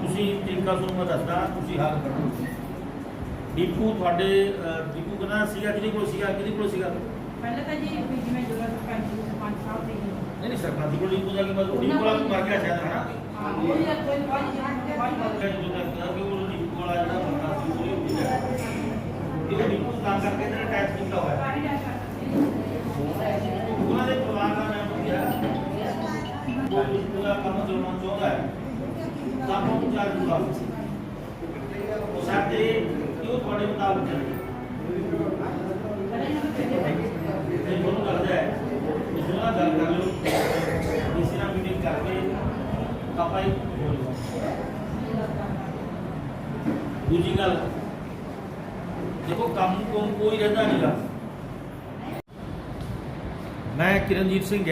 ਤੁਸੀਂ ਤਰੀਕਾ ਤੁਹਾਨੂੰ ਮੈਂ ਦੱਸਦਾ ਤੁਸੀਂ ਹੱਲ ਕਰੋ। ਡੀਪੂ ਤੁਹਾਡੇ ਡੀਪੂ ਕਹਿੰਦਾ ਸੀਗਾ ਕਿਹਦੇ ਕੋਲ ਸੀਗਾ ਕਿਹਦੇ ਕੋਲ ਸੀਗਾ? ਨਹੀਂ ਪਹਿਲਾਂ ਤਾਂ ਜੀ ਵੀ ਜਿਵੇਂ ਜੁੜਾ ਸਰਪੰਚ ਸਰਪੰਚ ਸਾਹਿਬ ਦੇ ਹੀ ਨਹੀਂ ਸਰਪੰਚ ਕੋਲ ਡੀਪੂ ਜਾ ਕੇ ਮਤਲਬ ਡੀਪੂ ਵਾਲਾ ਮਰ ਗਿਆ ਸ਼ਾਇਦ ਹਨਾ? ਹਾਂ ਉਹ ਜਾਂ ਕੋਈ ਬਾਈ ਬਾਈ ਜਦੋਂ ਤੱਕ ਕਿਹਾ ਕਿ ਉਹ ਡੀਪੂ ਵਾਲਾ ਜਿਹੜਾ ਬੰਦਾ ਸੀ ਉਹ ਹੀ ਉੱਠ ਗਿਆ ਇਹ ਡੀਪੂ ਤਾਂ ਕਰਕੇ ਇਹਨੇ ਅਟੈਚ ਕੀਤਾ ਹੋਇਆ। ਹੈ। ਉਹਨਾਂ ਦੇ ਪਰਿਵਾਰ ਦਾ ਉਹ ਡੀਪੂ ਦਾ ਕੰਮ ਚਲਾਉਣਾ ਚਾਹੁੰਦਾ ਹੈ। ਤਾਂ ਉਹ ਚਾਰ ਜੁੜਾ ਉਹ ਸਾਡੇ ਕਿ ਉਹ ਤੁਹਾਡੇ ਮੁਤਾਬਕ ਚੱਲੇ ਤੇ ਤੁਹਾਨੂੰ ਲੱਗਦਾ ਹੈ ਇਸ ਨਾਲ ਗੱਲ ਕਰ ਲਿਓ ਇਸ ਨਾਲ ਮੀਟਿੰਗ ਕਰਕੇ ਆਪਾਂ ਹੀ ਬੋਲੋ ਦੂਜੀ ਗੱਲ ਦੇਖੋ ਕੰਮ ਕੋਮ ਕੋਈ ਰਹਿੰਦਾ ਨਹੀਂਗਾ ਮੈਂ ਕਿਰਨਜੀਤ ਸਿੰਘ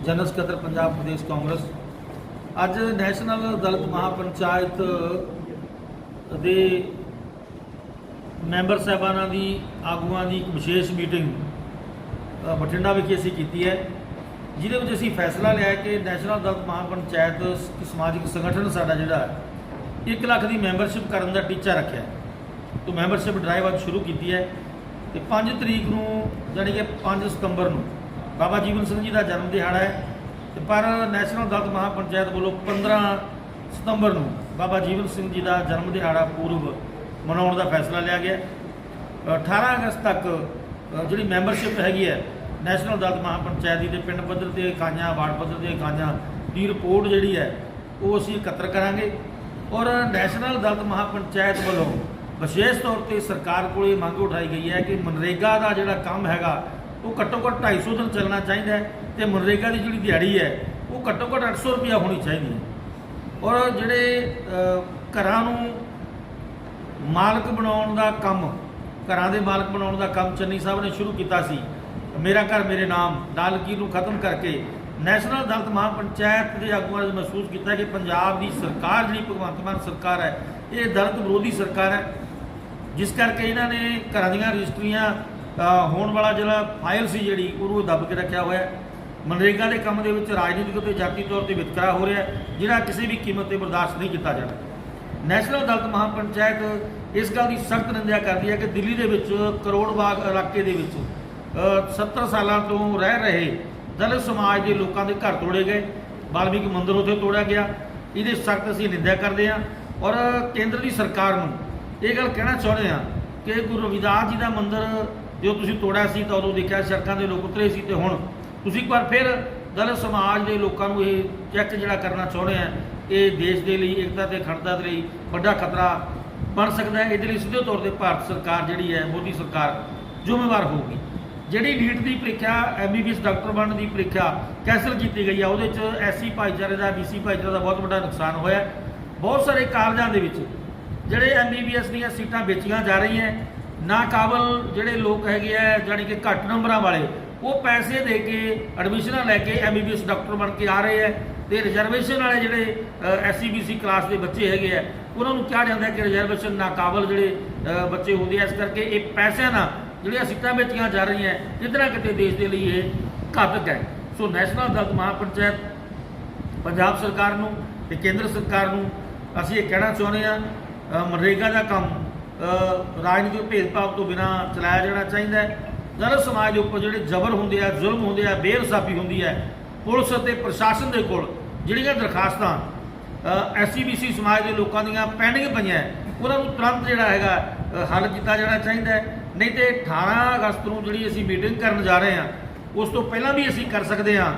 ਗਹਿਰੀ ਜਨਰਲ ਸਕੱਤਰ ਪੰਜਾਬ ਪ੍ਰਦੇਸ਼ ਕਾਂਗਰਸ। ਅੱਜ ਨੈਸ਼ਨਲ ਦਲਿਤ ਮਹਾਪੰਚਾਇਤ ਦੇ ਮੈਂਬਰ ਸਾਹਿਬਾਨਾਂ ਦੀ ਆਗੂਆਂ ਦੀ ਇੱਕ ਵਿਸ਼ੇਸ਼ ਮੀਟਿੰਗ ਬਠਿੰਡਾ ਵਿਖੇ ਅਸੀਂ ਕੀਤੀ ਹੈ। ਜਿਹਦੇ ਵਿੱਚ ਅਸੀਂ ਫੈਸਲਾ ਲਿਆ ਕਿ ਨੈਸ਼ਨਲ ਦਲਿਤ ਮਹਾਪੰਚਾਇਤ ਸ- ਸਮਾਜਿਕ ਸੰਗਠਨ ਸਾਡਾ ਜਿਹੜਾ ਹੈ 1 ਲੱਖ ਦੀ ਮੈਂਬਰਸ਼ਿਪ ਕਰਨ ਦਾ ਟੀਚਾ ਰੱਖਿਆ ਹੈ। ਤੋਂ ਮੈਂਬਰਸ਼ਿਪ ਡਰਾਈਵ ਅੱਜ ਸ਼ੁਰੂ ਕੀਤੀ ਹੈ ਤੇ 5 ਤਰੀਕ ਨੂੰ, ਜਾਣੀ ਕਿ 5 ਸਤੰਬਰ ਨੂੰ ਬਾਬਾ ਜੀਵਨ ਸਿੰਘ ਜੀ ਦਾ ਜਨਮ ਦਿਹਾੜਾ ਹੈ ਤੇ ਪਰ ਨੈਸ਼ਨਲ ਦਲਿਤ ਮਹਾਪੰਚਾਇਤ ਵੱਲੋਂ 15 ਸਤੰਬਰ ਨੂੰ ਬਾਬਾ ਜੀਵਨ ਸਿੰਘ ਜੀ ਦਾ ਜਨਮ ਦਿਹਾੜਾ ਪੂਰਵ ਮਨਾਉਣ ਦਾ ਫੈਸਲਾ ਲਿਆ ਗਿਆ ਹੈ। 18 ਅਗਸਤ ਤੱਕ ਜਿਹੜੀ ਮੈਂਬਰਸ਼ਿਪ ਹੈਗੀ ਹੈ, ਨੈਸ਼ਨਲ ਦਲਿਤ ਮਹਾਪੰਚਾਇਤ ਦੀ ਤੇ ਪਿੰਡ ਪੱਧਰ ਤੇ ਇਕਾਈਆਂ, ਵਾਰਡ ਪੱਧਰ ਤੇ ਇਕਾਈਆਂ ਦੀ ਰਿਪੋਰਟ ਜਿਹੜੀ ਹੈ, ਉਹ ਅਸੀਂ ਇਕੱਤਰ ਕਰਾਂਗੇ ਔਰ ਨੈਸ਼ਨਲ ਦਲਿਤ ਮਹਾਪੰਚਾਇਤ ਵੱਲੋਂ ਵਿਸ਼ੇਸ਼ ਤੌਰ ਤੇ ਸਰਕਾਰ ਕੋਲ ਇਹ ਮੰਗ ਉਠਾਈ ਗਈ ਹੈ ਕਿ ਮਨਰੇਗਾ ਦਾ ਜਿਹੜਾ ਕੰਮ ਹੈਗਾ ਉਹ ਘੱਟੋ ਘੱਟ 250 ਦਿਨ ਚੱਲਣਾ ਚਾਹੀਦਾ ਹੈ ਤੇ ਮਨਰੇਗਾ ਦੀ ਜਿਹੜੀ ਦਿਹਾੜੀ ਹੈ, ਉਹ ਘੱਟੋ ਘੱਟ 800 ਰੁਪਇਆ ਹੋਣੀ ਚਾਹੀਦੀ ਹੈ। ਔਰ ਜਿਹੜੇ ਘਰਾਂ ਨੂੰ ਮਾਲਕ ਬਣਾਉਣ ਦਾ ਕੰਮ, ਘਰਾਂ ਦੇ ਮਾਲਕ ਬਣਾਉਣ ਦਾ ਕੰਮ ਚੰਨੀ ਸਾਹਿਬ ਨੇ ਸ਼ੁਰੂ ਕੀਤਾ ਸੀ, ਮੇਰਾ ਘਰ ਮੇਰੇ ਨਾਮ ਦਾਲਕੀ ਨੂੰ ਖਤਮ ਕਰਕੇ ਨੈਸ਼ਨਲ ਦਲਤ ਮਹਾਂ ਪੰਚਾਇਤ ਦੇ ਆਗੂਆਂ ਨੇ ਮਹਿਸੂਸ ਕੀਤਾ ਕਿ ਪੰਜਾਬ ਦੀ ਸਰਕਾਰ ਜਿਹੜੀ ਭਗਵੰਤ ਮਾਨ ਸਰਕਾਰ ਹੈ, ਇਹ ਦਲਿਤ ਵਿਰੋਧੀ ਸਰਕਾਰ ਹੈ। ਜਿਸ ਕਰਕੇ ਇਹਨਾਂ ਨੇ ਘਰਾਂ ਦੀਆਂ ਰਜਿਸਟਰੀਆਂ ਹੋਣ ਵਾਲਾ ਜਿਹੜਾ ਫਾਈਲ ਸੀ ਜਿਹੜੀ ਉਹਨੂੰ ਦੱਬ ਕੇ ਰੱਖਿਆ ਹੋਇਆ ਹੈ। ਮਨਰੇਗਾ ਦੇ ਕੰਮ ਦੇ ਵਿੱਚ ਰਾਜਨੀਤਿਕ ਅਤੇ ਜਾਤੀ ਤੌਰ ਤੇ ਵਿਤਕਰਾ ਹੋ ਰਿਹਾ ਜਿਹੜਾ ਕਿਸੇ ਵੀ ਕੀਮਤ ਤੇ ਬਰਦਾਸ਼ਤ ਨਹੀਂ ਕੀਤਾ ਜਾਣਾ। ਨੈਸ਼ਨਲ ਦਲਿਤ ਮਹਾਪੰਚਾਇਤ ਇਸ ਗੱਲ ਦੀ ਸਖਤ ਨਿੰਦਿਆ ਕਰਦੀ ਹੈ ਕਿ ਦਿੱਲੀ ਦੇ ਵਿੱਚ ਕਰੋੜ ਬਾਗ ਇਲਾਕੇ ਦੇ ਵਿੱਚ ਅ, 70 ਸਾਲਾਂ ਤੋਂ ਰਹਿ ਰਹੇ ਦਲਿਤ ਸਮਾਜ ਦੇ ਲੋਕਾਂ ਦੇ ਘਰ ਤੋੜੇ ਗਏ। ਵਾਲਮੀਕ ਮੰਦਿਰ ਉੱਥੇ ਤੋੜਿਆ ਗਿਆ। ਇਹਦੀ ਸਖਤ ਅਸੀਂ ਨਿੰਦਿਆ ਕਰਦੇ ਹਾਂ ਔਰ ਕੇਂਦਰ ਦੀ ਸਰਕਾਰ ਨੂੰ ਇਹ ਗੱਲ ਕਹਿਣਾ ਚਾਹੁੰਦੇ ਹਾਂ ਕਿ ਗੁਰੂ ਰਵਿਦਾਸ ਜੀ ਦਾ ਮੰਦਿਰ ਜਦੋਂ ਤੁਸੀਂ ਤੋੜਿਆ ਸੀ ਤਾਂ ਉਦੋਂ ਦੇਖਿਆ ਸੜਕਾਂ ਦੇ ਲੋਕ ਉਤਰੇ ਸੀ ਤੇ ਹੁਣ ਤੁਸੀਂ ਇੱਕ ਵਾਰ ਫਿਰ ਦਲਿਤ ਸਮਾਜ ਦੇ ਲੋਕਾਂ ਨੂੰ ਇਹ ਚੈੱਕ ਜਿਹੜਾ ਕਰਨਾ ਚਾਹੁੰਦੇ ਆ, ਇਹ ਦੇਸ਼ ਦੇ ਲਈ, ਏਕਤਾ ਤੇ ਅਖੰਡਤਾ ਦੇ ਲਈ ਵੱਡਾ ਖਤਰਾ ਬਣ ਸਕਦਾ ਹੈ। ਇਹਦੇ ਲਈ ਸਿੱਧੇ ਤੌਰ ਤੇ ਭਾਰਤ ਸਰਕਾਰ ਜਿਹੜੀ ਹੈ, ਮੋਦੀ ਸਰਕਾਰ ਜ਼ਿੰਮੇਵਾਰ ਹੋਊਗੀ। ਜਿਹੜੀ ਨੀਟ ਦੀ ਪ੍ਰੀਖਿਆ ਐਮਬੀਬੀਐਸ ਡਾਕਟਰ ਬਣਨ ਦੀ ਪ੍ਰੀਖਿਆ ਕੈਂਸਲ ਕੀਤੀ ਗਈ ਆ, ਉਹਦੇ 'ਚ ਐਸਸੀ ਭਾਈਚਾਰੇ ਦਾ ਬੀਸੀ ਭਾਈਚਾਰੇ ਦਾ ਬਹੁਤ ਵੱਡਾ ਨੁਕਸਾਨ ਹੋਇਆ। ਬਹੁਤ ਸਾਰੇ ਕਾਲਜਾਂ ਦੇ ਵਿੱਚ ਜਿਹੜੇ ਐਮਬੀਬੀਐਸ ਦੀਆਂ ਸੀਟਾਂ ਵੇਚੀਆਂ ਜਾ ਰਹੀਆਂ ਨਾ ਕਾਬਲ ਜਿਹੜੇ ਲੋਕ ਹੈਗੇ ਆ, ਜਾਣੀ ਕਿ ਘੱਟ ਨੰਬਰਾਂ ਵਾਲੇ, ਉਹ ਪੈਸੇ ਦੇ ਕੇ ਐਡਮਿਸ਼ਨਾਂ ਲੈ ਕੇ ਐਮਬੀਬੀਐਸ ਡਾਕਟਰ ਬਣ ਕੇ ਆ ਰਹੇ ਆ ਤੇ ਰਿਜ਼ਰਵੇਸ਼ਨ ਵਾਲੇ ਜਿਹੜੇ ਐਸਸੀਬੀਸੀ ਕਲਾਸ ਦੇ ਬੱਚੇ ਹੈਗੇ ਆ, ਉਹਨਾਂ ਨੂੰ ਕਿਹਾ ਜਾਂਦਾ ਕਿ ਰਿਜ਼ਰਵੇਸ਼ਨ ਨਾ ਕਾਬਲ ਜਿਹੜੇ ਬੱਚੇ ਹੁੰਦੇ ਆ, ਇਸ ਕਰਕੇ ਇਹ ਪੈਸਿਆਂ ਨਾਲ ਜਿਹੜੀਆਂ ਸੀਟਾਂ ਵੇਚੀਆਂ ਜਾ ਰਹੀਆਂ, ਕਿਤੇ ਨਾ ਕਿਤੇ ਦੇਸ਼ ਦੇ ਲਈ ਇਹ ਘਾਤਕ ਹੈ। ਸੋ ਨੈਸ਼ਨਲ ਦਲਿਤ ਮਹਾਪੰਚਾਇਤ ਪੰਜਾਬ ਸਰਕਾਰ ਨੂੰ ਤੇ ਕੇਂਦਰ ਸਰਕਾਰ ਨੂੰ ਅਸੀਂ ਇਹ ਕਹਿਣਾ ਚਾਹੁੰਦੇ ਆ ਮਨਰੇਗਾ ਦਾ ਕੰਮ ਰਾਜਨੀਤਿਕ ਭੇਦਭਾਵ ਤੋਂ ਬਿਨਾ ਚਲਾਇਆ ਜਾਣਾ ਚਾਹੀਦਾ ਹੈ। ਦਲਿਤ ਸਮਾਜ ਦੇ ਉੱਪਰ ਜਿਹੜੇ ਜ਼ਬਰ ਹੁੰਦੇ ਆ, ਜ਼ੁਲਮ ਹੁੰਦੇ ਆ, ਬੇਇਨਸਾਫੀ ਹੁੰਦੀ ਹੈ, ਪੁਲਿਸ ਅਤੇ ਪ੍ਰਸ਼ਾਸਨ ਦੇ ਕੋਲ ਜਿਹੜੀਆਂ ਦਰਖਾਸਤਾਂ ਐਸਸੀਬੀਸੀ ਸਮਾਜ ਦੇ ਲੋਕਾਂ ਦੀਆਂ ਪੈਂਡਿੰਗ ਪਈਆਂ ਉਹਨਾਂ ਨੂੰ ਤੁਰੰਤ ਜਿਹੜਾ ਹੈਗਾ ਹੱਲ ਕੀਤਾ ਜਾਣਾ ਚਾਹੀਦਾ ਹੈ। ਨਹੀਂ ਤੇ 18 ਅਗਸਤ ਨੂੰ ਜਿਹੜੀ ਅਸੀਂ ਮੀਟਿੰਗ ਕਰਨ ਜਾ ਰਹੇ ਹਾਂ, ਉਸ ਤੋਂ ਪਹਿਲਾਂ ਵੀ ਅਸੀਂ ਕਰ ਸਕਦੇ ਹਾਂ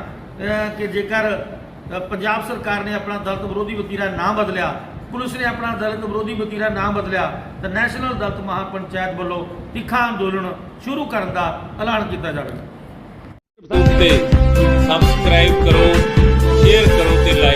ਕਿ ਜੇਕਰ ਪੰਜਾਬ ਸਰਕਾਰ ਨੇ ਆਪਣਾ ਦਲਤ ਵਿਰੋਧੀ ਵਤੀਰਾ ਨਾ ਬਦਲਿਆ ਪੁਲਿਸ ਨੇ ਆਪਣਾ ਦਲਿਤ ਵਿਰੋਧੀ ਵਤੀਰਾ ਨਾਮ ਬਦਲਿਆ ਤਾਂ ਨੈਸ਼ਨਲ ਦਲਿਤ ਮਹਾਪੰਚਾਇਤ ਵੱਲੋਂ ਤਿੱਖਾ ਅੰਦੋਲਨ ਸ਼ੁਰੂ ਕਰਨ ਦਾ ਐਲਾਨ ਕੀਤਾ ਜਾਵੇਗਾ। ਸਬਸਕ੍ਰਾਈਬ ਕਰੋ ਸ਼ੇਅਰ ਕਰੋ ਤੇ ਲਾਈਕ